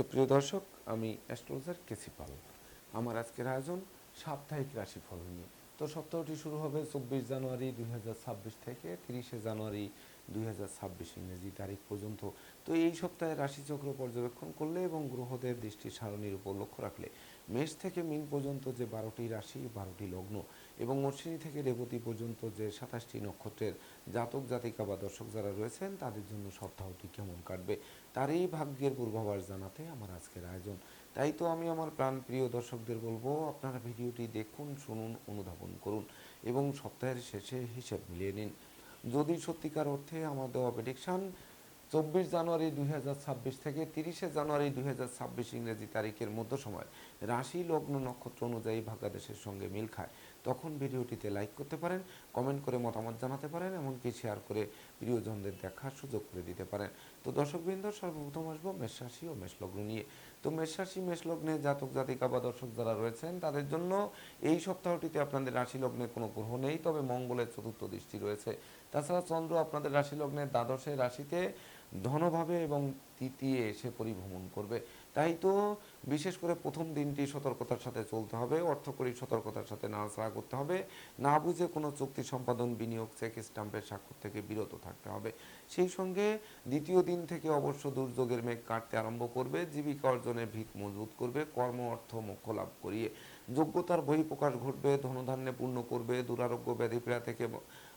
সুপ্রিয় দর্শক, আমি অ্যাস্ট্রোলজার কেসি পাল। আমার আজকের আয়োজন সাপ্তাহিক রাশিফল নিয়ে। তো সপ্তাহটি শুরু হবে চব্বিশ জানুয়ারি দুই হাজার ছাব্বিশ থেকে তিরিশে জানুয়ারি দুই ইংরেজি তারিখ পর্যন্ত। তো এই সপ্তাহে রাশিচক্র পর্যবেক্ষণ করলে এবং গ্রহদের দৃষ্টি সারণীর উপর লক্ষ্য রাখলে মেষ থেকে মিন পর্যন্ত যে বারোটি রাশি, বারোটি লগ্ন এবং অশ্বিনী থেকে রেবতী পর্যন্ত যে সাতাশটি নক্ষত্রের জাতক, জাতিকা বা দর্শক যারা রয়েছেন, তাদের জন্য সপ্তাহটি কেমন কাটবে? তারই ভাগ্যের পূর্বাভাস জানাতে আমার আজকের আয়োজন। তাই তো আমি আমার প্রাণপ্রিয় দর্শকদের বলব, আপনারা ভিডিওটি দেখুন, শুনুন, অনুধাবন করুন এবং সপ্তাহের শেষে হিসেব মিলিয়ে নিন। যদি সত্যিকার অর্থে আমার দেওয়া প্রেডিকশন চব্বিশ জানুয়ারি দুই হাজার ছাব্বিশ থেকে তিরিশে জানুয়ারি দুই হাজার ছাব্বিশ ইংরেজি তারিখের মধ্য সময় রাশি লগ্ন নক্ষত্র অনুযায়ী ভাগ্যাদেশের সঙ্গে মিল খায়। তখন ভিডিওটিতে লাইক করতে পারেন কমেন্ট করে মতামত জানাতে পারেন এমনকি শেয়ার করে প্রিয়জনদের দেখার সুযোগ করে দিতে পারেন। তো দর্শকবৃন্দ, সর্বপ্রথম আসব মেষ রাশি ও মেষ লগ্ন নিয়ে। তো মেষ রাশি, মেষ লগ্নে জাতক, জাতিকা বা দর্শক যারা রয়েছেন, তাদের জন্য এই সপ্তাহটিতে আপনাদের রাশি লগ্নে কোনো গ্রহ নেই, তবে মঙ্গলের চতুর্থ দৃষ্টি রয়েছে। তাছাড়া চন্দ্র আপনাদের রাশি লগ্নের দ্বাদশে রাশিতে ধনভাবে এবং তৃতীয় এসে পরিভ্রমণ করবে। তাই তো বিশেষ করে প্রথম দিনটি সতর্কতার সাথে চলতে হবে, অর্থকরী সতর্কতার সাথে নাড়াচাড়া করতে হবে। না বুঝে কোনো চুক্তি সম্পাদন, বিনিয়োগ, চেক স্টাম্পের স্বাক্ষর থেকে বিরত থাকতে হবে। সেই সঙ্গে দ্বিতীয় দিন থেকে অবশ্য দুর্যোগের মেঘ কাটতে আরম্ভ করবে, জীবিকা অর্জনের ভিত মজবুত করবে, কর্ম, অর্থ, মোক্ষ লাভ করিয়ে। যোগ্যতার বহিঃপ্রকাশ ঘটবে, ধনধান্যে পূর্ণ করবে, দুরারোগ্য ব্যাধিপীড়া থেকে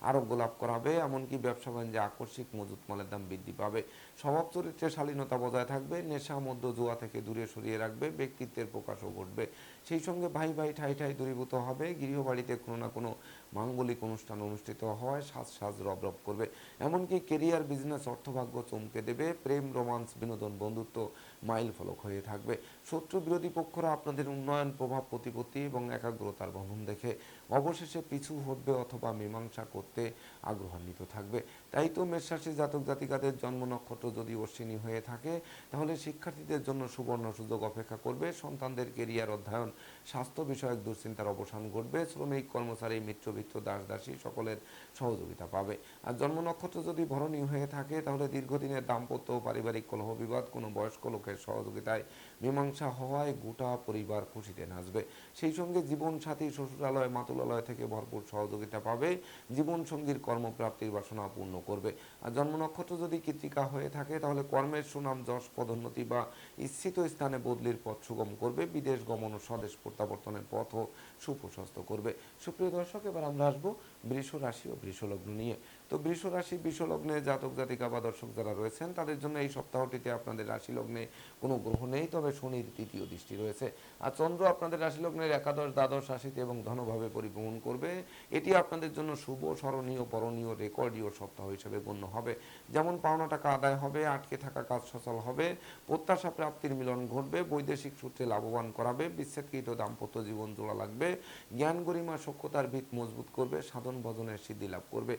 আরোগ্য লাভ করাবে, এমনকি ব্যবসা বাণিজ্যে আকস্মিক মজুত মালের দাম বৃদ্ধি পাবে। স্বভাব চরিত্রে শালীনতা বজায় থাকবে, নেশা মধ্য জুয়া থেকে দূরে সরিয়ে রাখবে, ব্যক্তিত্বের প্রকাশও ঘটবে। সেই সঙ্গে ভাই ভাই ঠাই ঠাই দূরীভূত হবে, গৃহবাড়িতে কোনো না কোনো মাঙ্গলিক অনুষ্ঠান অনুষ্ঠিত হওয়ায় সাজ সাজ রব রব করবে। এমনকি কেরিয়ার, বিজনেস, অর্থভাগ্য চমকে দেবে, প্রেম, রোমান্স, বিনোদন, বন্ধুত্ব মাইল ফলক হয়ে থাকবে। শত্রু বিরোধী পক্ষরা আপনাদের উন্নয়ন, প্রভাব, প্রতিপত্তি এবং একাগ্রতার বন্ধন দেখে অবশেষে পিছু হটবে অথবা মীমাংসা করতে আগ্রহান্বিত থাকবে। তাই তো মেষরাশি জাতক জাতিকাদের জন্ম নক্ষত্র যদি অশ্বিনী হয়ে থাকে, তাহলে শিক্ষার্থীদের জন্য সুবর্ণ সুযোগ অপেক্ষা করবে। সন্তানদের কেরিয়ার অধ্যয়ন, স্বাস্থ্য বিষয়ক দুশ্চিন্তার অবসান ঘটবে। শ্রমিক, কর্মচারী, মিত্রবৃত্ত দাস দাসী সকলের সহযোগিতা পাবে। আর জন্ম নক্ষত্র যদি ভরণী হয়ে থাকে, তাহলে দীর্ঘদিনের দাম্পত্য পারিবারিক কলহ বিবাদ কোনো বয়স্ক লোকের সহযোগিতায় মীমাংসা হওয়ায় গোটা পরিবার খুশিতে নাচবে। সেই সঙ্গে জীবন সাথী শ্বশুরালয়, মাতুলালয় থেকে ভরপুর সহযোগিতা পাবে। জীবন সঙ্গীর কর্মপ্রাপ্তির বাসনা পূর্ণ করবে। আর জন্ম নক্ষত্র যদি কৃতিকা হয়ে থাকে, তাহলে কর্মের সুনাম, যশ, পদোন্নতি বা ইচ্ছিত স্থানে বদলির পথ সুগম করবে। বিদেশ গমন ও স্বদেশ প্রত্যাবর্তনের পথও সুপ্রশস্ত করবে। সুপ্রিয় দর্শক, এবার আমরা আসব বৃষ রাশি ও বৃষলগ্ন নিয়ে। তো বৃষ রাশি, বৃষ লগ্নে জাতক, জাতিকা বা দর্শক যারা রয়েছেন, তাদের জন্য এই সপ্তাহটিতে আপনাদের রাশি লগ্নে কোনো গ্রহ নেই, তবে শনির তৃতীয় দৃষ্টি রয়েছে। আর চন্দ্র আপনাদের রাশি লগ্নের একাদশ, দ্বাদশ রাশিতে এবং ধনভাবে পরিভ্রমণ করবে। এটি আপনাদের জন্য শুভ, স্মরণীয় পরণীয় রেকর্ডীয় সপ্তাহ হিসেবে গণ্য হবে। যেমন পাওনা টাকা আদায় হবে, আটকে থাকা কাজ সচল হবে, প্রত্যাশা প্রাপ্তির মিলন ঘটবে, বৈদেশিক সূত্রে লাভবান করাবে, বিচ্ছেদকৃত দাম্পত্য জীবন জোড়া লাগবে, জ্ঞান গরিমা সক্ষতার ভিত মজবুত করবে, সাধন ভজনের সিদ্ধি লাভ করবে।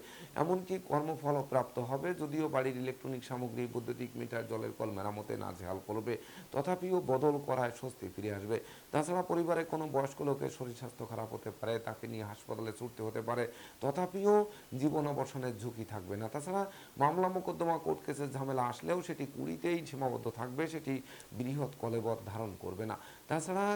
এমনকি কর্মফল প্রাপ্ত হবে যদিও বাড়ির ইলেকট্রনিক সামগ্রী, বৈদ্যুতিক মিটার, জলের কল মেরামতে না নাজেহাল করবে, তথাপিও বদল করায় স্বস্তি ফিরে আসবে। তাছাড়া পরিবারে কোনো বয়স্ক লোকের শরীর স্বাস্থ্য খারাপ হতে পারে, তাকে নিয়ে হাসপাতালে ছুটতে হতে পারে, তথাপিও জীবন অবসানের ঝুঁকি থাকবে না। তাছাড়া মামলা মোকদ্দমা কোর্ট কেসের ঝামেলা আসলেও সেটি কুড়িতেই সীমাবদ্ধ থাকবে, সেটি বৃহৎ কলেবর ধারণ করবে না। তাছাড়া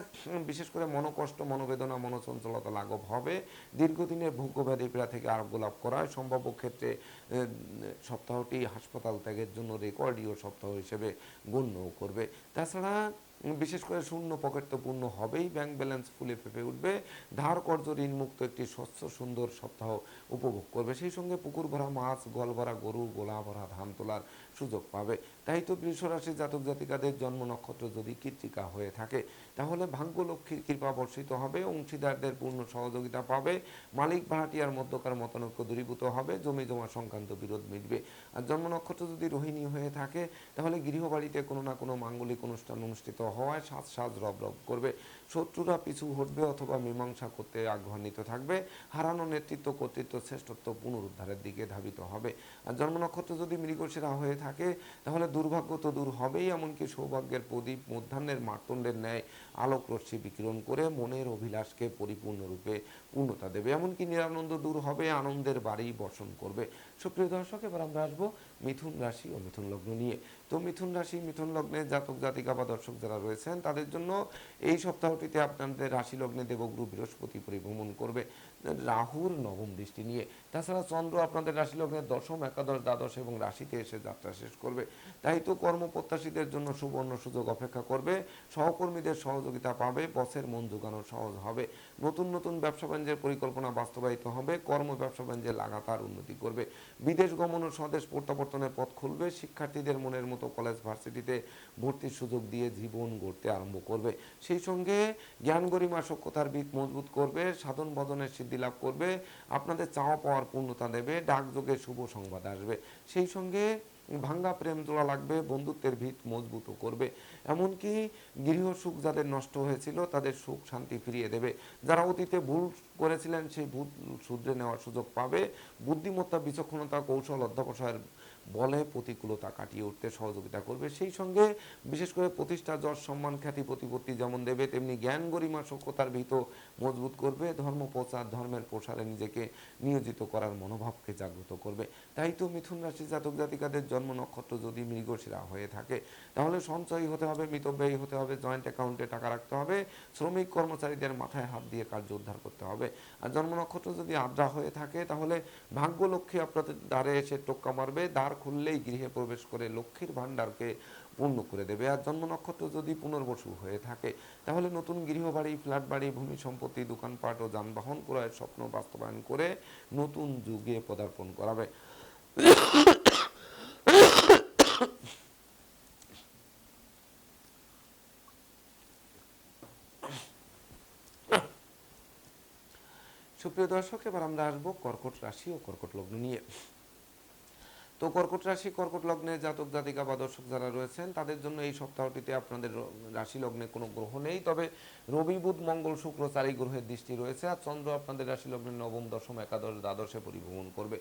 বিশেষ করে মনোকষ্ট, মনোবেদনা, মনোচঞ্চলতা লাঘব হবে। দীর্ঘদিনের ভোগ্যব্যাধি পীড়া থেকে আরোগ্য লাভ করায় সম্ভাব্য ক্ষেত্রে সপ্তাহটি হাসপাতাল ত্যাগের জন্য রেকর্ডীয় সপ্তাহ হিসেবে গণ্যও করবে। তাছাড়া বিশেষ করে শূন্য পকেট তো পূর্ণ হবেই, ব্যাংক ব্যালেন্স ফুলে ফেপে উঠবে। ধার কর্জ ঋণ মুক্ত একটি স্বচ্ছ, সুন্দর সপ্তাহ উপভোগ করবে। সেই সঙ্গে পুকুর ভরা মাছ গল ভরা গরু গোলা ভরা ধান তোলার সুযোগ পাবে। তাই তো বৃষরাশি জাতক জাতিকাদের জন্ম নক্ষত্র যদি কৃত্তিকা হয়ে থাকে, তাহলে ভাগ্য লক্ষ্মীর কৃপা বর্ষিত হবে, অংশীদারদের পূর্ণ সহযোগিতা পাবে, মালিক ভাড়াটিয়ার মধ্যকার মতানৈক্য দূরীভূত হবে, জমি জমা সংক্রান্ত বিরোধ মিটবে। আর জন্ম নক্ষত্র যদি রোহিণী হয়ে থাকে, তাহলে গৃহবাড়িতে কোনো না কোনো মাঙ্গলিক অনুষ্ঠান অনুষ্ঠিত হওয়ায় সাজ সাজ রব রব করবে। শত্রুরা পিছু হটবে অথবা মীমাংসা করতে আগ্রহান্বিত থাকবে। হারানো নেতৃত্ব, কর্তৃত্ব, শ্রেষ্ঠত্ব পুনরুদ্ধারের দিকে ধাবিত হবে। আর জন্ম নক্ষত্র যদি মৃগশিরা হয়ে থাকে, তাহলে দুর্ভাগ্য তো দূর হবেই, এমনকি সৌভাগ্যের প্রদীপ মধ্যাহ্নের মার্তণ্ডের ন্যায় আলোক রশ্মি বিকিরণ করে মনের অভিলাষকে পরিপূর্ণরূপে পূর্ণতা দেবে। এমনকি নিরানন্দ দূর হবে, আনন্দের বাড়ি বর্ষণ করবে। সুপ্রিয় দর্শক, এবার আমরা আসব মিথুন রাশি ও মিথুন লগ্ন নিয়ে। তো মিথুন রাশি, মিথুন লগ্নে জাতক, জাতিকা বা দর্শক যারা রয়েছেন, তাদের জন্য এই সপ্তাহটিতে আপনাদের রাশি লগ্নে দেবগুরু বৃহস্পতি পরিভ্রমণ করবে। রাহুর নবম দৃষ্টি নিয়ে। তাছাড়া চন্দ্র আপনাদের রাশি লগ্নের দশম, একাদশ, দ্বাদশ এবং রাশিতে এসে যাত্রা শেষ করবে। তাই তো কর্মপ্রত্যাশীদের জন্য সুবর্ণ সুযোগ অপেক্ষা করবে। সহকর্মীদের সহযোগিতা পাবে। বসের মন জোগানো সহজ হবে। নতুন নতুন ব্যবসা বাণিজ্যের পরিকল্পনা বাস্তবায়িত হবে। কর্ম ব্যবসা বাণিজ্যে লাগাতার উন্নতি করবে। বিদেশ গমন ও স্বদেশ প্রত্যাবর্তনের পথ খুলবে। শিক্ষার্থীদের মনের মতো কলেজ ভার্সিটিতে ভর্তির সুযোগ দিয়ে জীবন গড়তে আরম্ভ করবে। সেই সঙ্গে জ্ঞান গরিমা সক্ষতার ভিত মজবুত করবে। সাধন ভজনের সিদ্ধি লাভ করবে, আপনাদের চাওয়া পাওয়ার পূর্ণতা দেবে ডাকযোগে শুভ সংবাদ আসবে। সেই সঙ্গে ভাঙ্গা প্রেম জোড়া লাগবে, বন্ধুত্বের ভিত মজবুত করবে। এমনকি গৃহ সুখ যাদের নষ্ট হয়েছিল, তাদের সুখ শান্তি ফিরিয়ে দেবে। যারা অতীতে ভুল করেছিলেন, সেই ভুল শুধরে নেওয়ার সুযোগ পাবে। বুদ্ধিমত্তা, বিচক্ষণতা, কৌশল, অধ্যবসায়ের বলে, প্রতিকূলতা কাটিয়ে উঠতে সহযোগিতা করবে। সেই সঙ্গে বিশেষ করে প্রতিষ্ঠা, যশ, সম্মান, খ্যাতি, প্রতিপত্তি যেমন দেবে, তেমনি জ্ঞান, গরিমা সক্ষতার ভিত মজবুত করবে। ধর্ম, প্রচার, ধর্মের প্রসারে নিজেকে নিয়োজিত করার মনোভাবকে জাগ্রত করবে। তাই তো মিথুন রাশি জাতক জাতিকাদের জন্ম নক্ষত্র যদি মৃগশিরা হয়ে থাকে, তাহলে সঞ্চয়ী হতে হবে, মিতব্যয়ী হতে হবে জয়েন্ট অ্যাকাউন্টে টাকা রাখতে হবে, শ্রমিক কর্মচারীদের মাথায় হাত দিয়ে কার্য উদ্ধার করতে হবে। আর জন্ম নক্ষত্র যদি আদ্রা হয়ে থাকে, তাহলে ভাগ্য লক্ষ্মী আপনাদের দ্বারে এসে টোক্কা মারবে, দ্বার খুললেই গৃহে প্রবেশ করে লক্ষ্মীর ভাণ্ডারকে পূর্ণ করে দেবে। আর জন্ম নক্ষত্র যদি পুনর্বসু হয়ে থাকে, তাহলে নতুন গৃহবাড়ি ফ্ল্যাট বাড়ি ভূমি সম্পত্তি, দোকানপাট ও যানবাহন ক্রয়ের স্বপ্ন বাস্তবায়ন করে নতুন যুগে পদার্পণ করাবে। সুপ্রিয় দর্শক, এবার আমরা আসব কর্কট রাশি ও কর্কট লগ্ন নিয়ে। তো কর্কট রাশি, কর্কট লগ্নে জাতক, জাতিকা বা দর্শক যারা রয়েছেন, তাদের জন্য এই সপ্তাহটিতে আপনাদের রাশি লগ্নে কোনো গ্রহ নেই। তবে রবি, বুধ, মঙ্গল, শুক্র চারি গ্রহের দৃষ্টি রয়েছে আর চন্দ্র আপনাদের রাশি লগ্নে নবম, দশম, একাদশ, দ্বাদশে পরিভ্রমণ করবে।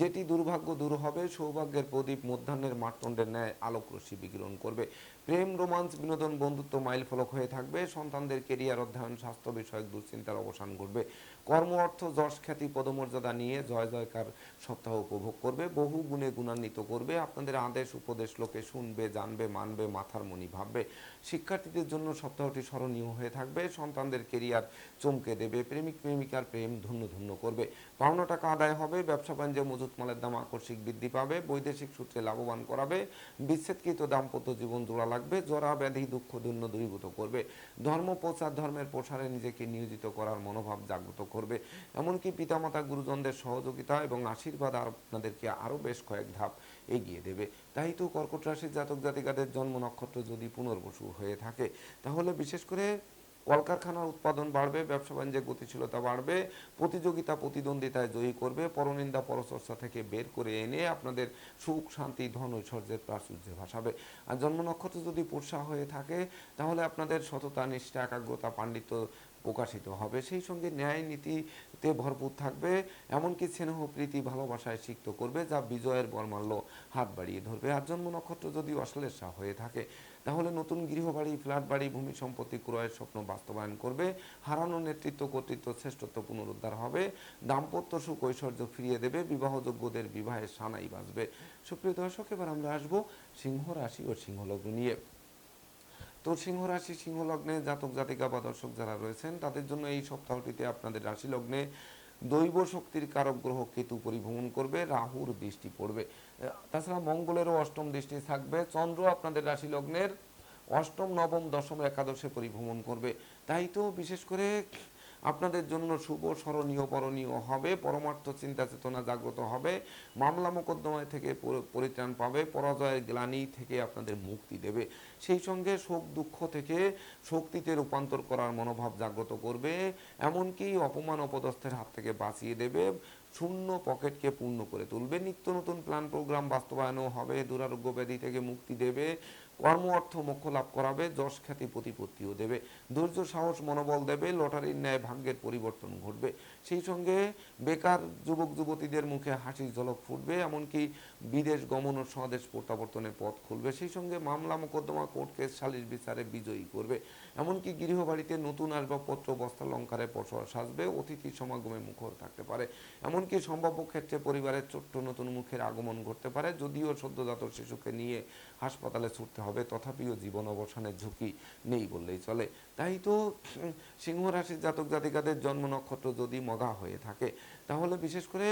যেটি দুর্ভাগ্য দূর হবে, সৌভাগ্যের প্রদীপ মধ্যাহ্নের মাটদণ্ডের ন্যায় আলোক রশ্মি বিকিরণ করবে। প্রেম, রোমান্স, বিনোদন, বন্ধুত্ব মাইল ফলক হয়ে থাকবে। সন্তানদের কেরিয়ার অধ্যয়ন, স্বাস্থ্য বিষয়ক দুশ্চিন্তার অবসান ঘটবে। কর্ম অর্থ যশ খ্যাতি পদমর্যাদা নিয়ে জয় জয়কার সপ্তাহ উপভোগ করবে, বহু গুণে গুণান্বিত করবে, আপনাদের আদেশ উপদেশ লোকে শুনবে, জানবে, মানবে, মাথার মনি ভাববে। শিক্ষার্থীদের জন্য সপ্তাহটি স্মরণীয় হয়ে থাকবে, সন্তানদের কেরিয়ার চমকে দেবে, প্রেমিক, প্রেমিকার প্রেম ধন্য ধন্য করবে। পাওনা টাকা আদায় হবে, ব্যবসা বাণিজ্যে মজুত মালের দাম আকস্মিক বৃদ্ধি পাবে, বৈদেশিক সূত্রে লাভবান করাবে, বিচ্ছেদকৃত দাম্পত্য জীবন জোড়া লাগবে, জরা, ব্যাধি, দুঃখ, দৈন্য দূরীভূত করবে। ধর্ম, প্রচার, ধর্মের প্রসারে নিজেকে নিয়োজিত করার মনোভাব জাগ্রত করবে। এমনকি পিতামাতা গুরুজনদের সহযোগিতা এবং আশীর্বাদ আপনাদেরকে আরও বেশ কয়েক ধাপ এগিয়ে দেবে। তাই তো কর্কট রাশির জাতক জাতিকাদের জন্ম নক্ষত্র যদি পুনর্বসু হয়ে থাকে, তাহলে বিশেষ করে কলকারখানার উৎপাদন বাড়বে, ব্যবসা বাণিজ্যে গতিশীলতা বাড়বে, প্রতিযোগিতা প্রতিদ্বন্দ্বিতায় জয়ী করবে, পরনিন্দা পরচর্চা থেকে বের করে এনে আপনাদের সুখ, শান্তি, ধন ঐশ্বর্যের প্রাচুর্যে ভাসাবে। আর জন্ম নক্ষত্র যদি পুরসা হয়ে থাকে, তাহলে আপনাদের সততা, নিষ্ঠা, একাগ্রতা, পাণ্ডিত্য প্রকাশিত হবে। সেই সঙ্গে ন্যায় নীতিতে ভরপুর থাকবে, এমনকি স্নেহ, প্রীতি, ভালোবাসায় সিক্ত করবে, যা বিজয়ের বর্মাল্য হাত বাড়িয়ে ধরবে। আর জন্ম নক্ষত্র যদি অশ্লেষা হয়ে থাকে, তাহলে নতুন গৃহবাড়ি, ফ্ল্যাট বাড়ি, ভূমি সম্পত্তি ক্রয়ের স্বপ্ন বাস্তবায়ন করবে। হারানো নেতৃত্ব, কর্তৃত্ব, শ্রেষ্ঠত্ব পুনরুদ্ধার হবে। দাম্পত্য সুখ ঐশ্বর্য ফিরিয়ে দেবে, বিবাহযোগ্যদের বিবাহের সানাই বাজবে। সুপ্রিয় দর্শক, এবার আমরা আসব সিংহ রাশি ও সিংহ লগ্ন নিয়ে। তো সিংহ রাশি, সিংহ লগ্নে জাতক, জাতিকা বা দর্শক যারা রয়েছেন, তাদের জন্য এই সপ্তাহটিতে আপনাদের রাশি লগ্নে দৈব শক্তির কারক গ্রহ কেতু পরিভ্রমণ করবে, রাহুর দৃষ্টি পড়বে। তাছাড়া মঙ্গলেরও অষ্টম দৃষ্টি থাকবে, চন্দ্র আপনাদের রাশি লগ্নের অষ্টম, নবম, দশম, একাদশে পরিভ্রমণ করবে। তাই তো বিশেষ করে আপনাদের জন্য শুভ, স্মরণীয় পরণীয় হবে। পরমার্থ, চিন্তা, চেতনা জাগ্রত হবে। মামলা মোকদ্দমায় থেকে পরিত্রাণ পাবে। পরাজয়ের গ্লানি থেকে আপনাদের মুক্তি দেবে। সেই সঙ্গে শোক, দুঃখ থেকে শক্তিতে রূপান্তর করার মনোভাব জাগ্রত করবে। এমনকি অপমান, অপদস্থের হাত থেকে বাঁচিয়ে দেবে। শূন্য পকেটকে পূর্ণ করে তুলবে। নিত্য নতুন প্ল্যান, প্রোগ্রাম বাস্তবায়নও হবে। দুরারোগ্য ব্যাধি থেকে মুক্তি দেবে। কর্ম অর্থ মোক্ষ লাভ করাবে, যশ খ্যাতি প্রতিপত্তিও দেবে, ধৈর্য সাহস মনোবল দেবে, লটারির ন্যায় ভাগ্যের পরিবর্তন ঘটবে। সেই সঙ্গে বেকার যুবক যুবতীদের মুখে হাসির ঝলক ফুটবে, এমনকি বিদেশ গমন ও স্বদেশ প্রত্যাবর্তনের পথ খুলবে। সেই সঙ্গে মামলা মোকদ্দমা কোর্ট কেস সালিশ বিচারে বিজয়ী করবে। এমনকি গৃহবাড়িতে নতুন আসবাবপত্র বস্ত্রালঙ্কারে পশর সাজবে, অতিথি সমাগমে মুখর থাকতে পারে। এমনকি সম্ভাব্য ক্ষেত্রে পরিবারের ছোট্ট নতুন মুখের আগমন ঘটতে পারে, যদিও সদ্যজাত শিশুকে নিয়ে হাসপাতালে ছুটতে হবে, তথাপিও জীবন অবসানের ঝুঁকি নেই বললেই চলে। তাই তো সিংহ রাশির জাতক জাতিকাদের জন্ম নক্ষত্র যদি মগা হয়ে থাকে, তাহলে বিশেষ করে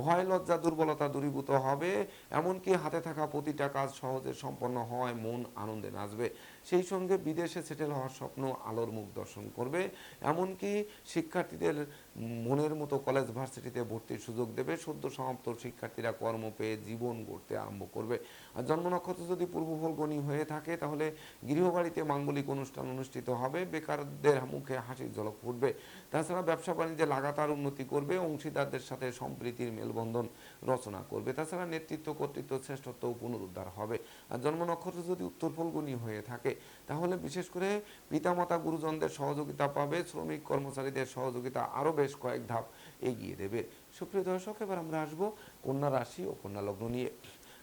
ভয়, লজ্জা, দুর্বলতা দূরীভূত হবে। এমনকি হাতে থাকা প্রতিটা কাজ সহজে সম্পন্ন হয়, মন আনন্দে নাচবে। সেই সঙ্গে বিদেশে সেটেল হওয়ার স্বপ্ন আলোর মুখ দর্শন করবে। এমনকি শিক্ষার্থীদের মনের মতো কলেজ ভার্সিটিতে ভর্তির সুযোগ দেবে। সদ্য সমাপ্ত শিক্ষার্থীরা কর্ম পেয়ে জীবন গড়তে আরম্ভ করবে। আর জন্ম নক্ষত্র যদি পূর্ব ফলগণী হয়ে থাকে, তাহলে গৃহবাড়িতে মাঙ্গলিক অনুষ্ঠান অনুষ্ঠিত হবে। বেকারদের মুখে হাসির ঝলক ফুটবে। তাছাড়া ব্যবসা বাণিজ্যে লাগাতার উন্নতি করবে। অংশীদারদের সাথে সম্প্রীতির মেলবন্ধন রচনা করবে। তাছাড়া নেতৃত্ব কর্তৃত্ব শ্রেষ্ঠত্ব পুনরুদ্ধার হবে। আর জন্ম নক্ষত্র যদি উত্তর ফলগুনি হয়ে থাকে তাহলে বিশেষ করে পিতামাতা গুরুজনদের সহযোগিতা পাবে, শ্রমিক কর্মচারীদের সহযোগিতা আরও বেশ কয়েক ধাপ এগিয়ে দেবে। সুপ্রিয় দর্শক, এবার আমরা আসব কন্যা রাশি ও কন্যা লগ্ন নিয়ে।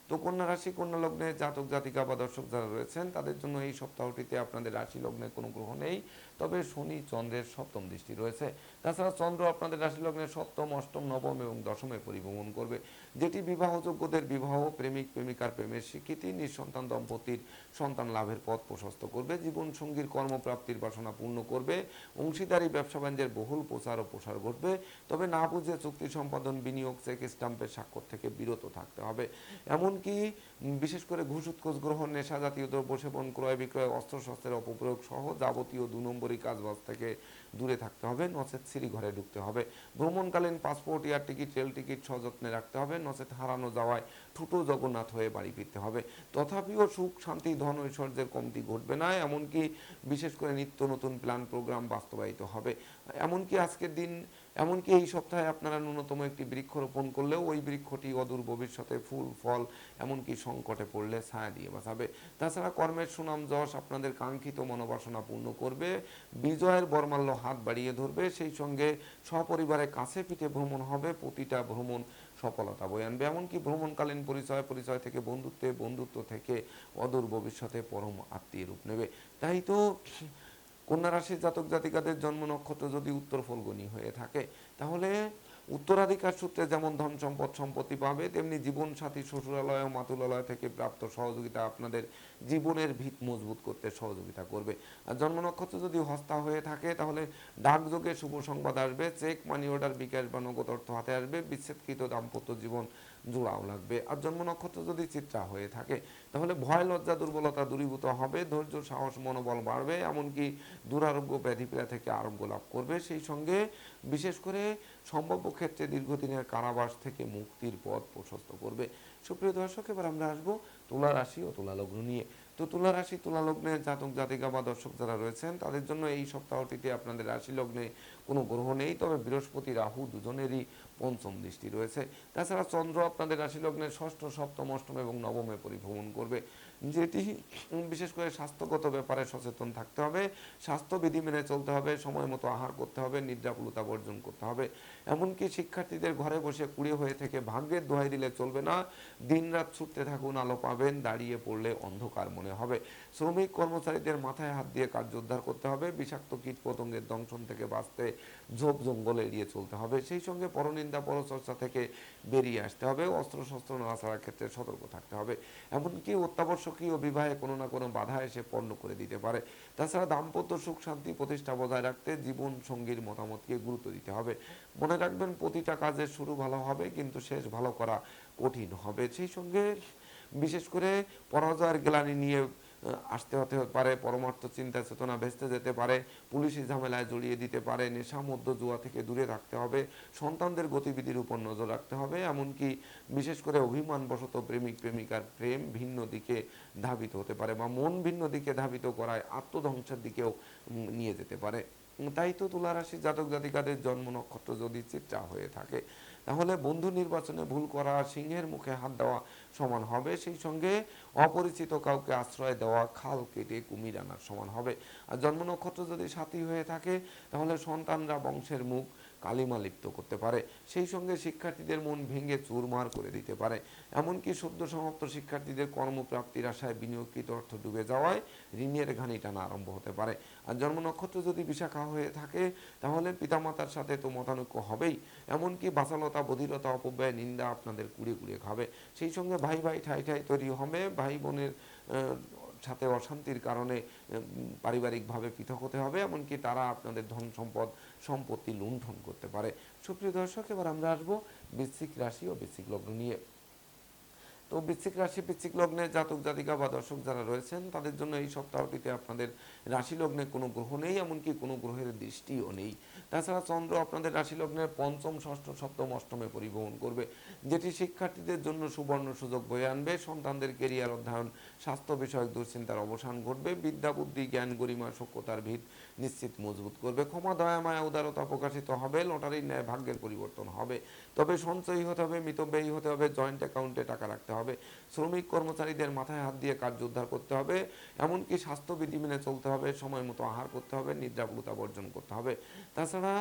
তো কন্যা রাশি, কন্যা লগ্নে জাতক জাতিকা বা দর্শক যারা রয়েছেন, তাদের জন্য এই সপ্তাহটিতে আপনাদের রাশি লগ্নে কোনো গ্রহ নেই। তবে শনি চন্দ্রের সপ্তম দৃষ্টি রয়েছে। তাছাড়া চন্দ্র আপনাদের রাশি লগ্নের সপ্তম, অষ্টম, নবম এবং দশমে পরিভ্রমণ করবে। যেটি বিবাহযোগ্যদের বিবাহ, প্রেমিক, প্রেমিকার প্রেমের স্বীকৃতি, নিঃসন্তান, দম্পতির সন্তান লাভের পথ প্রশস্ত করবে জীবন সঙ্গীর কর্মপ্রাপ্তির বাসনা পূর্ণ করবে, অংশীদারি, ব্যবসা বাণিজ্যের বহুল প্রচার ও প্রসার ঘটবে। তবে না বুঝে চুক্তি সম্পাদন, বিনিয়োগ, চেক স্টাম্পের স্বাক্ষর থেকে বিরত থাকতে হবে। এমনকি বিশেষ করে ঘুষ উৎকোচ গ্রহণ নেশা, জাতীয় দ্রব্য সেবন, ক্রয় বিক্রয়, অস্ত্রশস্ত্রের অপপ্রয়োগ সহ যাবতীয় দু নম্বরী কাজবাজ থেকে দূরে থাকতে হবে, নচেত সিঁড়ি ঘরে ঢুকতে হবে। ভ্রমণকালীন passport, air ticket, rail ticket সযত্নে রাখতে হবে, নচেত হারানো যাওয়ায় ঠুটো জগন্নাথ হয়ে বাড়ি ফিরতে হবে। তথাপিও সুখ, শান্তি, ধন ঐশ্বর্যের কমতি ঘটবে না, এমনকি বিশেষ করে নিত্য নতুন প্ল্যান, প্রোগ্রাম বাস্তবায়িত হবে। এমনকি আজকের দিন এমনকি এই সপ্তাহে আপনারা ন্যূনতম একটি বৃক্ষরোপণ করলেও ওই বৃক্ষটি অদূর ভবিষ্যতে ফুল, ফল, এমনকি সংকটে পড়লে ছায়া দিয়ে বাঁচাবে। তাছাড়া কর্মের সুনাম যশ আপনাদের কাঙ্ক্ষিত মনোবাসনা পূর্ণ করবে, বিজয়ের বর্মাল্য হাত বাড়িয়ে ধরবে, সেই সঙ্গে সপরিবারে কাছে পিঠে ভ্রমণ হবে, প্রতিটা ভ্রমণ সফলতা বয়ে আনবে। এমনকি ভ্রমণকালীন পরিচয় পরিচয় থেকে বন্ধুত্বে, বন্ধুত্ব থেকে অদূর ভবিষ্যতে পরম আত্মীয় রূপ নেবে। তাই তো কন্যা রাশির জাতক জাতিকাদের জন্ম নক্ষত্র যদি উত্তর ফলগুনি হয়ে থাকে, তাহলে উত্তরাধিকার সূত্রে যেমন ধন সম্পদ সম্পত্তি পাবে, তেমনি জীবন সাথী শ্বশুরালয় ও মাতুলালয় থেকে প্রাপ্ত সহযোগিতা আপনাদের জীবনের ভিত মজবুত করতে সহযোগিতা করবে। আর জন্ম নক্ষত্র যদি হস্তা হয়ে থাকে, তাহলে ডাকযোগে শুভ সংবাদ আসবে, চেক মানি অর্ডার বিকাশ বা নগদ অর্থ হাতে আসবে, বিচ্ছেদকৃত দাম্পত্য জীবন জোড়াও লাগবে। আর জন্ম নক্ষত্র যদি চিত্রা হয়ে থাকে, তাহলে ভয়, লজ্জা, দুর্বলতা দূরীভূত হবে, ধৈর্য, সাহস, মনোবল বাড়বে, এমনকি দুরারোগ্য ব্যাধি পীড়া থেকে আরোগ্য লাভ করবে। সেই সঙ্গে বিশেষ করে সম্ভাব্য ক্ষেত্রে দীর্ঘদিনের কারাবাস থেকে মুক্তির পথ প্রশস্ত করবে। সুপ্রিয় দর্শক, এবার আমরা আসব তুলা রাশি ও তুলা লগ্ন নিয়ে। তো তুলা রাশি, তুলা লগ্নে জাতক, জাতিকা বা দর্শক যারা রয়েছেন, তাদের জন্য এই সপ্তাহটিতে আপনাদের রাশি লগ্নে কোনো গ্রহ নেই। তবে বৃহস্পতি, রাহু দুজনেরই পঞ্চম দৃষ্টি রয়েছে। তাছাড়া চন্দ্র আপনাদের রাশি লগ্নের ষষ্ঠ, সপ্তম, অষ্টম এবং নবমে পরিভ্রমণ করবে। যেটি বিশেষ করে স্বাস্থ্যগত ব্যাপারে সচেতন থাকতে হবে। স্বাস্থ্যবিধি মেনে চলতে হবে, সময় মতো আহার করতে হবে নিদ্রাপুলতা বর্জন করতে হবে। এমনকি শিক্ষার্থীদের ঘরে বসে কুড়িয়ে হয়ে থেকে ভাগ্যের দোহাই দিলে চলবে না। দিনরাত ছুটতে থাকুন, আলো পাবেন, দাঁড়িয়ে পড়লে অন্ধকার মনে হবে। শ্রমিক কর্মচারীদের মাথায় হাত দিয়ে কার্য উদ্ধার করতে হবে। বিষাক্ত কীট পতঙ্গের দংশন থেকে বাঁচতে ঝোপ জঙ্গল এড়িয়ে চলতে হবে। সেই সঙ্গে পরনিন্দা, পরচর্চা থেকে বেরিয়ে আসতে হবে। অস্ত্র শস্ত্র না নাড়াছাড়ার ক্ষেত্রে সতর্ক থাকতে হবে। এমনকি অত্যাবশ্যকীয় বিবাহে কোনো না কোনো বাধা এসে পণ্য করে দিতে পারে। তাছাড়া দাম্পত্য সুখ শান্তি প্রতিষ্ঠা বজায় রাখতে জীবন সঙ্গীর মতামতকে গুরুত্ব দিতে হবে। মনে রাখবেন, প্রতিটা কাজের শুরু ভালো হবে, কিন্তু শেষ ভালো করা কঠিন হবে। সেই সঙ্গে বিশেষ করে পরাজয়ের গ্লানি নিয়ে আসতে হতে পারে, পরমার্থ চিন্তা চেতনা ভেস্তে যেতে পারে, পুলিশি ঝামেলায় জড়িয়ে দিতে পারে, নেশা মধ্য জুয়া থেকে দূরে থাকতে হবে, সন্তানদের গতিবিধির উপর নজর রাখতে হবে, এমনকি বিশেষ করে অভিমানবশত প্রেমিক, প্রেমিকার প্রেম ভিন্ন দিকে ধাবিত হতে পারে বা মন ভিন্ন দিকে ধাবিত করায় আত্মধ্বংসের দিকেও নিয়ে যেতে পারে। তাই তো তুলা রাশির জাতক জাতিকাদের জন্ম নক্ষত্র যদি চিত্রা হয়ে থাকে তাহলে বন্ধু নির্বাচনে ভুল করা, সিংহের মুখে হাত দেওয়া সমান হবে, সেই সঙ্গে অপরিচিত কাউকে আশ্রয় দেওয়া, খাল কেটে কুমির আনার সমান হবে। আর জন্ম নক্ষত্র যদি সাথী হয়ে থাকে, তাহলে সন্তানরা বংশের মুখ কালিমা লিপ্ত করতে পারে, সেই সঙ্গে শিক্ষার্থীদের মন ভেঙে চুরমার করে দিতে পারে। এমনকি সদ্য সমাপ্ত শিক্ষার্থীদের কর্মপ্রাপ্তির আশায় বিনিয়োগকৃত অর্থ ডুবে যাওয়ায় ঋণের ঘানি টানা আরম্ভ হতে পারে। আর জন্ম নক্ষত্র যদি বিশাখা হয়ে থাকে, তাহলে পিতামাতার সাথে তো মতানৈক্য হবেই। এমনকি বাচালতা, বধিরতা, অপব্যয়, নিন্দা আপনাদের কুড়িয়ে কুড়িয়ে খাবে। সেই সঙ্গে ভাই ভাই ঠাই ঠাই তৈরি হবে, ভাই বোনের সাথে অশান্তির কারণে পারিবারিকভাবে পৃথক হতে হবে, এমনকি তারা আপনাদের ধন সম্পদ, সম্পত্তি লুণ্ঠন করতে পারে। সুপ্রিয় দর্শক, এবার আমরা আসব বৃশ্চিক রাশি ও বৃশ্চিক লগ্ন নিয়ে। তো বৃশ্চিক রাশি, বৃশ্চিক লগ্নে জাতক, জাতিকা বা দর্শক যারা রয়েছেন, তাদের জন্য এই সপ্তাহটিতে আপনাদের রাশি লগ্নে কোনো গ্রহ নেই, এমনকি কোনো গ্রহের দৃষ্টিও নেই। তাছাড়া চন্দ্র আপনাদের রাশি লগ্নের পঞ্চম, ষষ্ঠ, সপ্তম, অষ্টমে পরিবহন করবে, যেটি শিক্ষার্থীদের জন্য সুবর্ণ সুযোগ বয়ে আনবে। সন্তানদের কেরিয়ার অধ্যয়ন, স্বাস্থ্য বিষয়ক দুশ্চিন্তার অবসান ঘটবে, বিদ্যা, বুদ্ধি, জ্ঞান, গরিমা সক্ষতার ভিত নিশ্চিত মজবুত করবে। ক্ষমা, দয়া, মায়া, উদারতা প্রকাশিত হবে, লটারির ন্যায় ভাগ্যের পরিবর্তন হবে। তবে সঞ্চয়ী হতে হবে, মিতব্যয়ী হতে হবে, জয়েন্ট অ্যাকাউন্টে টাকা রাখতে হবে। শ্রমিক কর্মচারীদের মাথায় হাত দিয়ে কার্য উদ্ধার করতে হবে, এমনকি স্বাস্থ্যবিধি মেনে চলতে হবে, সময় মতো আহার করতে হবে নিদ্রাগুলতা বর্জন করতে হবে। তাছাড়া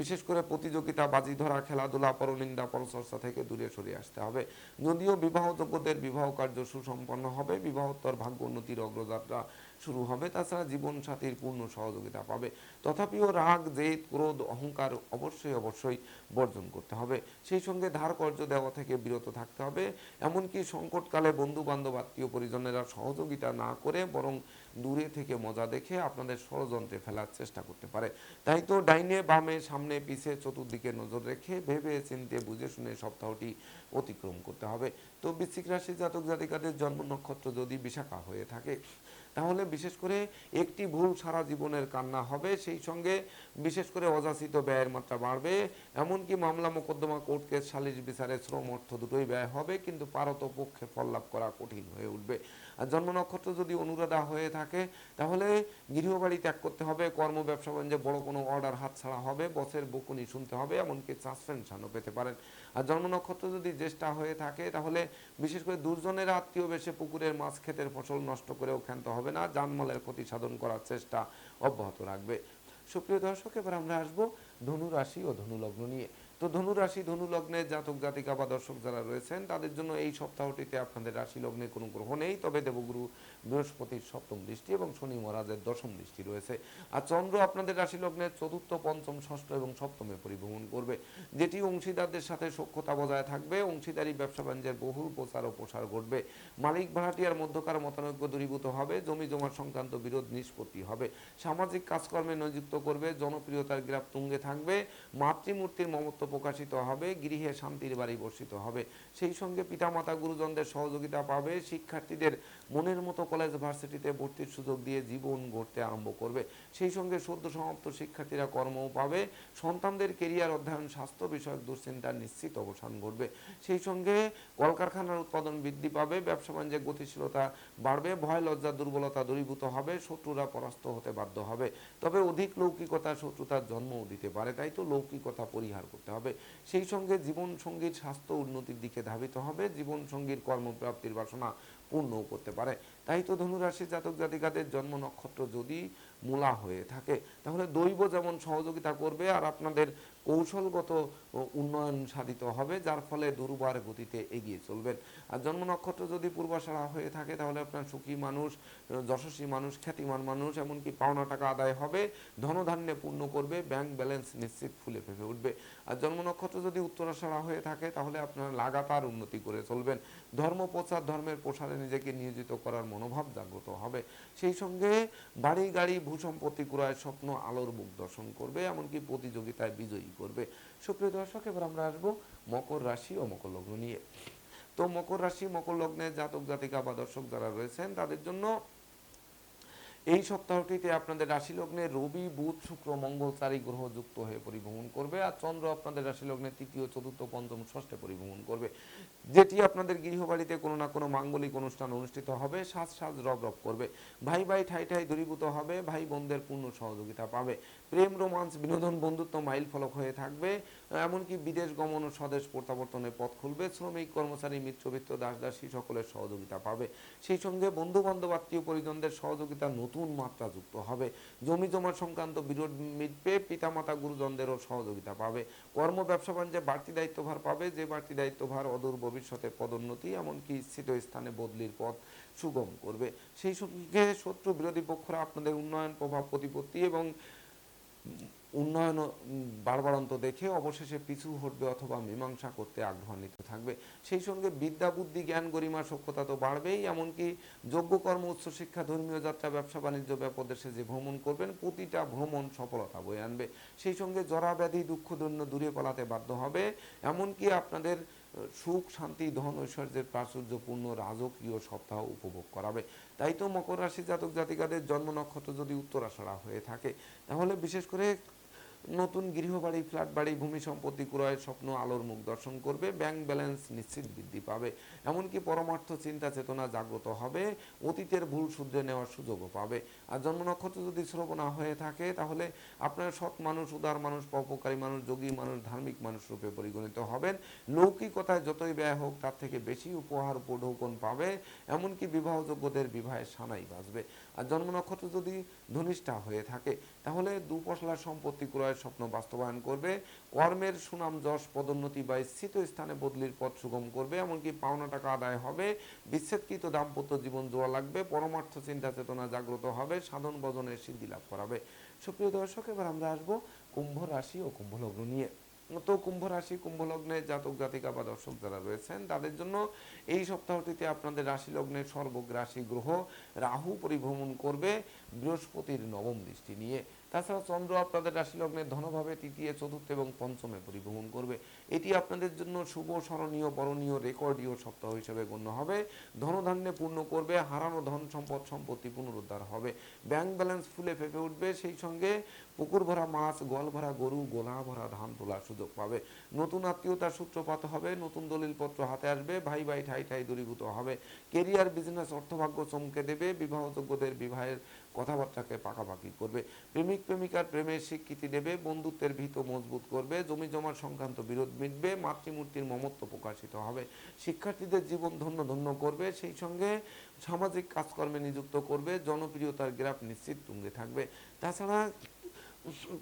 বিশেষ করে প্রতিযোগিতা, বাজি ধরা, খেলাধুলা, পরনিন্দা, পরচর্চা থেকে দূরে সরে আসতে হবে। যদিও বিবাহযোগ্যদের বিবাহ কার্য সুসম্পন্ন হবে, বিবাহোত্তর ভাগ্য উন্নতির অগ্রযাত্রা শুরু হবে। তাছাড়া জীবন সাথীর পূর্ণ সহযোগিতা পাবে। তথাপিও রাগ, জেদ, ক্রোধ, অহংকার অবশ্যই অবশ্যই বর্জন করতে হবে। সেই সঙ্গে ধার কর্য দেওয়া থেকে বিরত থাকতে হবে। এমনকি সংকটকালে বন্ধু বান্ধব আত্মীয় পরিজনেরা সহযোগিতা না করে বরং দূরে থেকে মজা দেখে আপনাদের ষড়যন্ত্রে ফেলার চেষ্টা করতে পারে। তাই তো ডাইনে, বামে, সামনে, পিছে, চতুর্দিকে নজর রেখে ভেবে চিনতে, বুঝে শুনে সপ্তাহটি অতিক্রম করতে হবে। তো বৃশ্চিক রাশি জাতক জাতিকাদের জন্ম নক্ষত্র যদি বিশাখা হয়ে থাকে তাহলে বিশেষ করে একটি ভুল সারা জীবনের কান্না হবে, সেই সঙ্গে বিশেষ করে অযাচিত ব্যয়ের মাত্রা বাড়বে। এমনকি মামলা মোকদ্দমা কোর্ট কেস সালিশ বিচারে শ্রম অর্থ দুটোই ব্যয় হবে, কিন্তু পারত পক্ষে ফল লাভ করা কঠিন হয়ে উঠবে। আর জন্ম নক্ষত্র যদি অনুরাধা হয়ে থাকে, তাহলে গৃহবাড়ি ত্যাগ করতে হবে, কর্ম, ব্যবসা বাণিজ্যে বড় কোনো অর্ডার হাতছাড়া হবে বসের বকুনি শুনতে হবে, এমনকি সাসপেনশনও পেতে পারেন। আর জন্ম নক্ষত্র যদি জ্যেষ্ঠা হয়ে থাকে, তাহলে বিশেষ করে দুর্জনের আত্মীয় বেশে পুকুরের মাছ ক্ষেতের ফসল নষ্ট করেও ক্ষান্ত হবে না, জানমালের ক্ষতি সাধন করার চেষ্টা অব্যাহত রাখবে। সুপ্রিয় দর্শক, এবার আমরা আসব ধনু রাশি ও ধনু লগ্ন নিয়ে। তো ধনু রাশি ধনু লগ্নের জাতক, জাতিকা বা দর্শক যারা রয়েছেন, তাদের জন্য এই সপ্তাহটিতে আপনাদের রাশি লগ্নে কোনো গ্রহ নেই। তবে দেবগুরু বৃহস্পতির সপ্তম দৃষ্টি এবং শনি মহারাজের দশম দৃষ্টি রয়েছে। আর চন্দ্র আপনাদের রাশি লগ্নের চতুর্থ, পঞ্চম, ষষ্ঠ এবং সপ্তমে পরিভ্রমণ করবে। যেটি অংশীদারদের সাথে সক্ষতা বজায় থাকবে। অংশীদারি ব্যবসা বাণিজ্যের বহুল প্রচার ও প্রসার ঘটবে। মালিক ভাড়াটিয়ার মধ্যকার মতানৈক্য দূরীভূত হবে। জমি জমা সংক্রান্ত বিরোধ নিষ্পত্তি হবে। সামাজিক কাজকর্মে নিযুক্ত করবে। জনপ্রিয়তার গ্রাফ তুঙ্গে থাকবে। মাতৃমূর্তির মমত্ব প্রকাশিত হবে গৃহে শান্তির বাড়ি বর্ষিত হবে। সেই সঙ্গে পিতামাতা গুরুজনদের সহযোগিতা পাবে শিক্ষার্থীদের মনের মতো কলেজ ভার্সিটিতে ভর্তির সুযোগ দিয়ে জীবন গড়তে আরম্ভ করবে। সেই সঙ্গে সদ্য সমাপ্ত শিক্ষার্থীরা কর্মও পাবে। সন্তানদের কেরিয়ার অধ্যয়ন, স্বাস্থ্য বিষয়ক দুশ্চিন্তার নিশ্চিত অবসান ঘটবে। সেই সঙ্গে কলকারখানার উৎপাদন বৃদ্ধি পাবে, ব্যবসা বাণিজ্যের গতিশীলতা বাড়বে, ভয়, লজ্জা, দুর্বলতা দূরীভূত হবে, শত্রুরা পরাস্ত হতে বাধ্য হবে। তবে অধিক লৌকিকতা, শত্রুতার জন্মও দিতে পারে, তাই তো লৌকিকতা পরিহার করতে হবে। সেই সঙ্গে জীবন সঙ্গীর স্বাস্থ্য উন্নতির দিকে ধাবিত হবে। জীবন সঙ্গীর কর্মপ্রাপ্তির বাসনা পূর্ণও করতে পারে। তাই তো ধনুরাশি জাতক জাতিকাদের জন্ম নক্ষত্র যদি মূলা হয়ে থাকে, তাহলে দৈব যেমন সহযোগিতা করবে আর আপনাদের কৌশলগত উন্নয়ন সাধিত হবে, যার ফলে দুর্বার গতিতে এগিয়ে চলবেন। আর জন্ম নক্ষত্র যদি পূর্বাশারা হয়ে থাকে, তাহলে আপনার সুখী মানুষ, যশস্বী মানুষ, খ্যাতিমান মানুষ, এমনকি পাওনা টাকা আদায় হবে, ধনধান্যে পূর্ণ করবে, ব্যাংক ব্যালেন্স নিশ্চিত ফুলে ফেপে উঠবে। আর জন্ম নক্ষত্র যদি উত্তরাশারা হয়ে থাকে, তাহলে আপনার লাগাতার উন্নতি করে চলবেন। ধর্ম, প্রচার, ধর্মের প্রসারে নিজেকে নিয়োজিত করার মনোভাব জাগ্রত হবে। সেই সঙ্গে বাড়ি, গাড়ি, ভূসম্পত্তি ক্রয়ের স্বপ্ন, আলোর মুখ দর্শন করবে, এমনকি প্রতিযোগিতায় বিজয়ী করবে। সুপ্রিয় দর্শক, এবার আমরা আসব মকর রাশি ও মকর লগ্ন নিয়ে। তো মকর রাশি, মকর লগ্নের জাতক, জাতিকা বা দর্শক যারা রয়েছেন, তাদের জন্য এই সপ্তাহটিতে আপনাদের রাশি লগ্নে রবি, বুধ, শুক্র, মঙ্গল চারি গ্রহ যুক্ত হয়ে পরিভ্রমণ করবে আর চন্দ্র আপনাদের রাশি লগ্নে তৃতীয়, চতুর্থ, পঞ্চম, ষষ্ঠে পরিভ্রমণ করবে। যেটি আপনাদের গৃহবাড়িতে কোনো না কোনো মাঙ্গলিক অনুষ্ঠান অনুষ্ঠিত হবে, সাজ সাজ রব রব করবে। ভাই ভাই ঠাই ঠাই দূরীভূত হবে, ভাই বোনদের পূর্ণ সহযোগিতা পাবে। প্রেম, রোমান্স, বিনোদন, বন্ধুত্ব মাইল ফলক হয়ে থাকবে। এমনকি বিদেশ গমন ও স্বদেশ প্রত্যাবর্তনের পথ খুলবে। শ্রমিক, কর্মচারী মিত্রবৃত্ত দাস, দাসী সকলের সহযোগিতা পাবে। সেই সঙ্গে বন্ধু বান্ধব আত্মীয় পরিজনদের সহযোগিতা নতুন মাত্রা যুক্ত হবে। জমি জমা সংক্রান্ত বিরোধ মিটবে। পিতামাতা, গুরুজনদেরও সহযোগিতা পাবে। কর্ম, ব্যবসা বাণিজ্যে বাড়তি দায়িত্বভার পাবে। যে বাড়তি দায়িত্বভার অদূর ভবিষ্যতে পদোন্নতি, এমনকি স্থিত স্থানে বদলির পথ সুগম করবে। সেই সঙ্গে শত্রু বিরোধী পক্ষরা আপনাদের উন্নয়ন, প্রভাব, প্রতিপত্তি এবং উন্নয়ন উম, বাড়বাড়ন্ত দেখে অবশেষে পিছু হটবে অথবা মীমাংসা করতে আগ্রহান্বিত থাকবে। সেই সঙ্গে বিদ্যা বুদ্ধি জ্ঞান গরিমা সক্ষতা তো বাড়বেই এমনকি যোগ্য কর্ম উচ্চশিক্ষা ধর্মীয় যাত্রা ব্যবসা বাণিজ্য ব্যাপদেশে যে ভ্রমণ করবেন প্রতিটা ভ্রমণ সফলতা বয়ে আনবে। সেই সঙ্গে জরা ব্যাধি দুঃখ দূরে পালাতে বাধ্য হবে। এমনকি আপনাদের সুখ, শান্তি, ধন, ঐশ্বর্যের প্রাচুর্যপূর্ণ রাজকীয় সপ্তাহ উপভোগ করাবে। তাই তো মকর রাশি জাতক জাতিকাদের জন্ম নক্ষত্র যদি উত্তরাষাঢ়া হয়ে থাকে, তাহলে বিশেষ করে নতুন গৃহবাড়ি ফ্ল্যাট বাড়ি ভূমি সম্পত্তি ক্রয়ের স্বপ্ন, আলোর মুখ দর্শন করবে, ব্যাংক ব্যালেন্স নিশ্চিত বৃদ্ধি পাবে। এমনকি পরমার্থ চিন্তা চেতনা জাগ্রত হবে, অতীতের ভুল শুধরে নেওয়ার সুযোগও পাবে। আর জন্ম নক্ষত্র যদি শ্রবণা হয়ে থাকে, তাহলে আপনার সৎ মানুষ, উদার মানুষ, পরোপকারী মানুষ, যোগী মানুষ, ধার্মিক মানুষ রূপে পরিগণিত হবেন। লৌকিকতায় যতই ব্যয় হোক, তার থেকে বেশি উপহার উপঢৌকন পাবে। এমনকি বিবাহযোগ্যদের বিবাহের সানাই বাজবে। আর জন্ম নক্ষত্র যদি ধনিষ্ঠা হয়ে থাকে, তাহলে দুপশলার সম্পত্তি ক্রয়ের স্বপ্ন বাস্তবায়ন করবে, কর্মের সুনাম যশ পদোন্নতি বা স্থিত স্থানে বদলির পথ সুগম করবে, এমনকি পাওনা টাকা আদায় হবে, বিচ্ছেদকৃত দাম্পত্য জীবন জোড়া লাগবে, পরমার্থ চিন্তা চেতনা জাগ্রত হবে, সাধন বদনের সিদ্ধি লাভ করাবে। সুপ্রিয় দর্শক, এবার আমরা আসব কুম্ভ রাশি ও কুম্ভ লগ্ন নিয়ে। তো কুম্ভ রাশি কুম্ভ লগ্নে জাতক, জাতিকা বা দর্শক যারা রয়েছেন, তাদের জন্য এই সপ্তাহটিতে আপনাদের রাশি লগ্নের সর্বগ্রাসী গ্রহ রাহু পরিভ্রমণ করবে বৃহস্পতির নবম দৃষ্টি নিয়ে। তাছাড়া চন্দ্র আপনাদের রাশি লগ্নের ধনভাবে তৃতীয়, চতুর্থ এবং পঞ্চমে পরিভ্রমণ করবে। এটি আপনাদের জন্য শুভ, স্মরণীয়, বরণীয়, রেকর্ডীয় সপ্তাহ হিসেবে গণ্য হবে। ধনধান্যে পূর্ণ করবে, হারানো ধন সম্পদ সম্পত্তি পুনরুদ্ধার হবে। ব্যাংক ব্যালেন্স ফুলে ফেপে উঠবে, সেই সঙ্গে পুকুর ভরা মাছ গল ভরা গরু, গোলা ভরা ধান তোলার সুযোগ পাবে। নতুন আত্মীয়তার সূত্রপাত হবে, নতুন দলিলপত্র হাতে আসবে, ভাই ভাই ঠাই ঠাই দূরীভূত হবে। কেরিয়ার, বিজনেস, অর্থভাগ্য চমকে দেবে, বিবাহযোগ্যদের বিবাহের কথাবার্তাকে পাকাপাকি করবে, প্রেমিক প্রেমিকার প্রেমের স্বীকৃতি দেবে, বন্ধুত্বের ভীত মজবুত করবে, জমি জমার সংক্রান্ত বিরোধ মিটবে, মাতৃমূর্তির মমত্ব প্রকাশিত হবে। শিক্ষার্থীদের জীবন ধন্য ধন্য করবে, সেই সঙ্গে সামাজিক কাজকর্মে নিযুক্ত করবে, জনপ্রিয়তার গ্রাফ নিশ্চিত তুঙ্গে থাকবে। তাছাড়া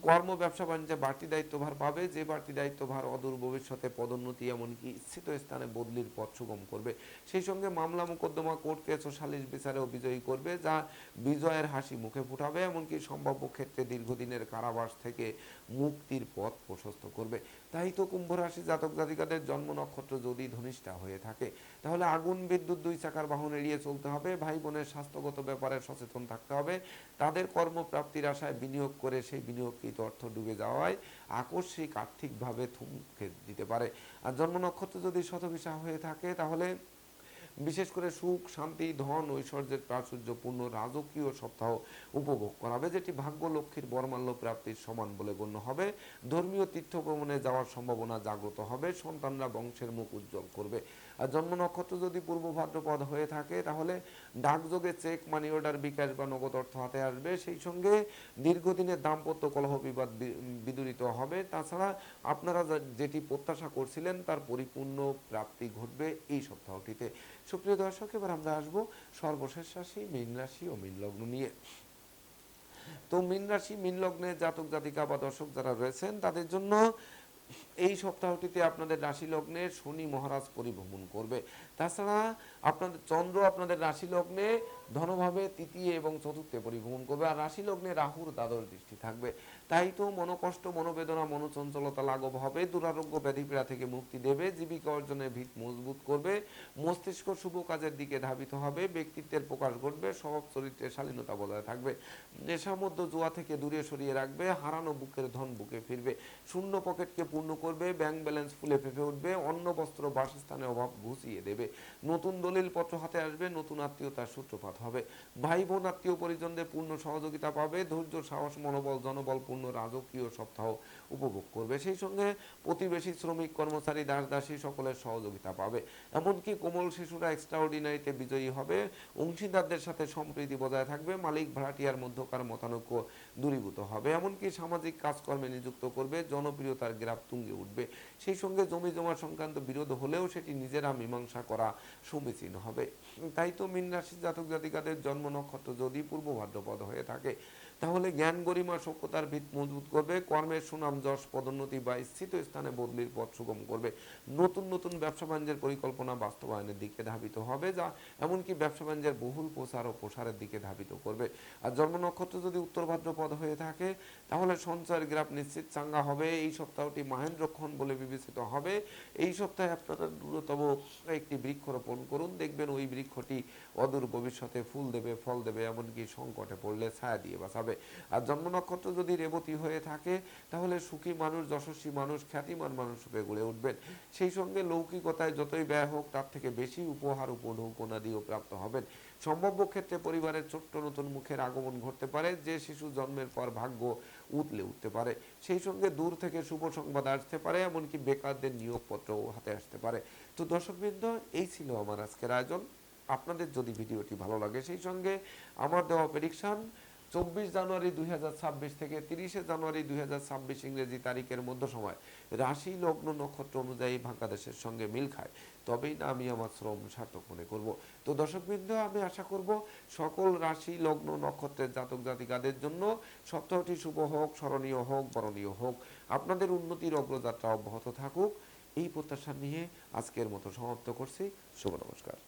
কর্ম, ব্যবসা, বাণিজ্যে বাড়তি দায়িত্বভার পাবে। যে বাড়তি দায়িত্বভার অদূর ভবিষ্যতে পদোন্নতি এমনকি ইচ্ছিত স্থানে বদলির পথ সুগম করবে। সেই সঙ্গে মামলা মোকদ্দমা কোর্ট সালিশ বিচারেও বিজয়ী করবে, যা বিজয়ের হাসি মুখে ফুটাবে, এমনকি সম্ভাব্য ক্ষেত্রে দীর্ঘদিনের কারাবাস থেকে মুক্তির পথ প্রশস্ত করবে। তাই তো কুম্ভ রাশি জাতক জাতিকাদের জন্ম নক্ষত্র যদি ধনিষ্ঠা হয়ে থাকে, তাহলে আগুন, বিদ্যুৎ, দুই চাকার বাহন এড়িয়ে চলতে হবে, ভাই বোনের স্বাস্থ্যগত ব্যাপারে সচেতন থাকতে হবে, তাদের কর্মপ্রাপ্তির আশায় বিনিয়োগ করে সেই বিনিয়োগকৃত অর্থ ডুবে যাওয়ায় আকস্মিক আর্থিকভাবে থমকে দিতে পারে। আর জন্ম নক্ষত্র যদি শতবিশা হয়ে থাকে, তাহলে বিশেষ করে সুখ, শান্তি, ধন, ঐশ্বর্যের প্রাচুর্যপূর্ণ রাজকীয় সপ্তাহ উপভোগ করাবে যেটি ভাগ্য লক্ষ্মীর বর্মাল্য প্রাপ্তির সমান বলে গণ্য হবে। ধর্মীয় তীর্থ ভ্রমণে যাওয়ার সম্ভাবনা জাগ্রত হবে, সন্তানরা বংশের মুখ উজ্জ্বল করবে। আর জন্ম নক্ষত্র যদি পূর্ব ভাদ্রপদ হয়ে থাকে, তাহলে ডাকযোগে চেক, মানি অর্ডার, বিকাশ বা নগদ অর্থ হাতে আসবে। সেই সঙ্গে দীর্ঘদিনের দাম্পত্য কলহ বিবাদ বিদূরিত হবে। তাছাড়া আপনারা যেটি প্রত্যাশা করছিলেন, তার পরিপূর্ণ প্রাপ্তি ঘটবে এই সপ্তাহটিতে। সুপ্রিয় দর্শক, এবার আমরা আসব সর্বশেষ রাশি, মীন রাশি ও মীন লগ্ন নিয়ে। তো মীন রাশি, মীন লগ্নে জাতক জাতিকা বা দর্শক যারা রয়েছেন, তাদের জন্য এই সপ্তাহটিতে আপনাদের রাশি লগ্নে শনি মহারাজ পরিভ্রমণ করবে। তাছাড়া আপনাদের চন্দ্র আপনাদের রাশি লগ্নে ধনভাবে তৃতীয় এবং চতুর্থে পরিভ্রমণ করবে। আর রাশি লগ্নে রাহুর দ্বাদশ দৃষ্টি থাকবে। তাই তো মনোকষ্ট, মনোবেদনা, মনোচঞ্চলতা লাঘব হবে। দুরারোগ্য ব্যাধিপীড়া থেকে মুক্তি দেবে। জীবিকা অর্জনের ভিত মজবুত করবে। মস্তিষ্ক শুভ কাজের দিকে ধাবিত হবে। ব্যক্তিত্বের প্রকাশ ঘটবে। স্বভাব চরিত্রের শালীনতা বজায় থাকবে। নেশার মধ্যে জুয়া থেকে দূরে সরিয়ে রাখবে। হারানো বুকের ধন বুকে ফিরবে। শূন্য পকেটকে পূর্ণ করবে। ব্যাংক ব্যালেন্স ফুলে ফেঁপে উঠবে। অন্ন, বস্ত্র বাসস্থানের অভাব ঘুষিয়ে দেবে। নতুন দলিল পত্র হাতে আসবে। নতুন আত্মীয়তার সূত্রপাত হবে। ভাই বোন আত্মীয় পরিজনদের পূর্ণ সহযোগিতা পাবে। ধৈর্য, সাহস, মনোবল, জনবল পূর্ণ পরিপূর্ণ রাজকীয় সপ্তাহ উপভোগ করবে। সেই সঙ্গে প্রতিবেশী শ্রমিক কর্মচারী দাস দাসী সকলের সহযোগিতা পাবে। এমনকি কোমল শিশুরা এক্সট্রাঅর্ডিনারিতে বিজয়ী হবে। অংশীদারদের সাথে সম্প্রীতি বজায় থাকবে। মালিক ভাড়াটিয়ার মধ্যকার মতানৈক্য দূরীভূত হবে। এমনকি সামাজিক কাজকর্মে নিযুক্ত করবে। জনপ্রিয়তার গ্রাফ তুঙ্গে উঠবে। সেই সঙ্গে জমি জমা সংক্রান্ত বিরোধ হলেও সেটি নিজেরা মীমাংসা করা সমীচীন হবে। তাই তো মীন রাশির জাতক জাতিকাদের জন্ম নক্ষত্র যদি পূর্ব ভাদ্রপদ হয়ে থাকে তাহলে জ্ঞান গরিমা সভ্যতার ভিত মজবুত করবে, কর্মের সুনাম যশ পদোন্নতি বা স্থিত স্থানে বদলির পথ সুগম করবে। নতুন নতুন ব্যবসা বাণিজ্যের পরিকল্পনা বাস্তবায়নের দিকে ধাবিত হবে যা এমনকি ব্যবসা বাণিজ্যের বহুল প্রসার ও প্রসারের দিকে ধাবিত করবে। আর জন্ম নক্ষত্র যদি উত্তর ভাদ্রপদ হয়ে থাকে, তাহলে সঞ্চয়ের গ্রাফ নিশ্চিত চাঙ্গা হবে। এই সপ্তাহটি মাহেন্দ্রক্ষণ বলে বিবেচিত হবে। এই সপ্তাহে আপনারা ন্যূনতম একটি বৃক্ষরোপণ করুন। দেখবেন ওই বৃক্ষটি অদূর ভবিষ্যতে ফুল দেবে, ফল দেবে, এমনকি সংকটে পড়লে ছায়া দিয়ে বাঁচাবে। আর জন্ম নক্ষত্র যদি রেবতী হয়ে থাকে, তাহলে সুখী মানুষ, যশস্বী মানুষ, খ্যাতিমান মানুষ রূপে গড়ে উঠবেন। সেই সঙ্গে লৌকিকতায় যতই ব্যয় হোক, তার থেকে বেশি উপহার উপঢৌকনাদিও প্রাপ্ত হবেন। সম্ভাব্য ক্ষেত্রে পরিবারের ছোট্ট নতুন মুখের আগমন ঘটতে পারে, যে শিশু জন্মের পর ভাগ্য উতলে উঠতে পারে। সেই সঙ্গে দূর থেকে শুভ সংবাদ আসতে পারে, এমনকি বেকারদের নিয়োগপত্রও হাতে আসতে পারে। তো দর্শকবৃন্দ, এই ছিল আমার আজকের আয়োজন। আপনাদের যদি ভিডিওটি ভালো লাগে, সেই সঙ্গে আমার দেওয়া প্রেডিকশন চব্বিশ জানুয়ারি দুই হাজার ছাব্বিশ থেকে তিরিশে জানুয়ারি দুই হাজার ছাব্বিশ ইংরেজি তারিখের মধ্য সময় রাশি লগ্ন নক্ষত্র অনুযায়ী বাংলাদেশের সঙ্গে মিল খায়। তবেই না আমি আমার শ্রম সার্থক মনে করব। তো দর্শকবৃন্দ, আমি আশা করব সকল রাশি লগ্ন নক্ষত্রের জাতক জাতিকাদের জন্য সপ্তাহটি শুভ হোক, স্মরণীয় হোক, বরণীয় হোক। আপনাদের উন্নতির অগ্রযাত্রা অব্যাহত থাকুক। এই প্রত্যাশা নিয়ে আজকের মতো সমাপ্ত করছি। শুভ নমস্কার।